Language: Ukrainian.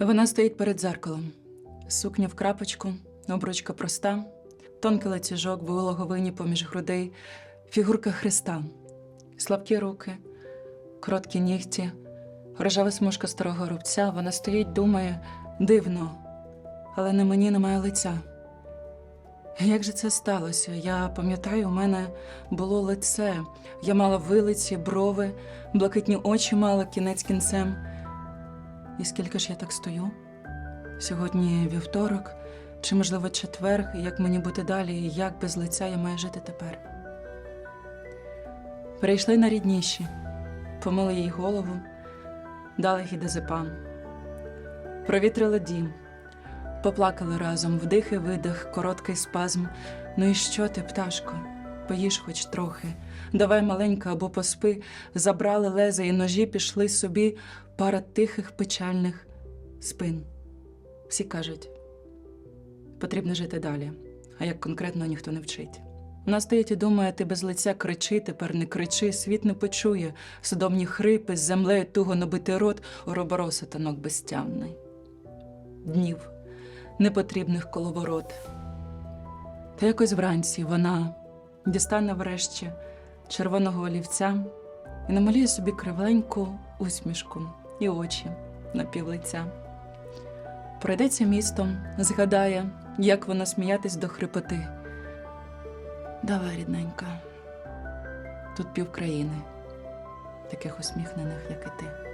Вона стоїть перед дзеркалом. Сукня в крапочку, обручка проста, тонкий ланцюжок в улоговині поміж грудей, фігурка Христа, слабкі руки, короткі нігті, рожева смужка старого рубця. Вона стоїть, думає, дивно, але на мені немає лиця. Як же це сталося? Я пам'ятаю, у мене було лице. Я мала вилиці, брови, блакитні очі мала кінець кінцем. І скільки ж я так стою? Сьогодні вівторок, чи, можливо, четвер, і як мені бути далі, і як без лиця я маю жити тепер? Перейшли на рідніші, помили їй голову, дали гідезепам, провітрили дім, поплакали разом, вдих і видих, короткий спазм. Ну і що ти, пташко? Поїж хоч трохи, давай маленька або поспи, забрали леза і ножі, пішли собі пара тихих печальних спин. Всі кажуть, потрібно жити далі, а як конкретно ніхто не вчить. Вона стоїть і думає, ти без лиця кричи, тепер не кричи, світ не почує, судомні хрипи, з землею туго набитий рот, уробороса танок безтямний. Днів непотрібних коловорот. Та якось вранці вона дістане врешті червоного олівця і намалює собі кривеньку усмішку і очі на півлиця. Пройдеться містом, згадає, як вона сміятись до хрипоти. Давай, рідненька, тут півкраїни, таких усміхнених, як і ти.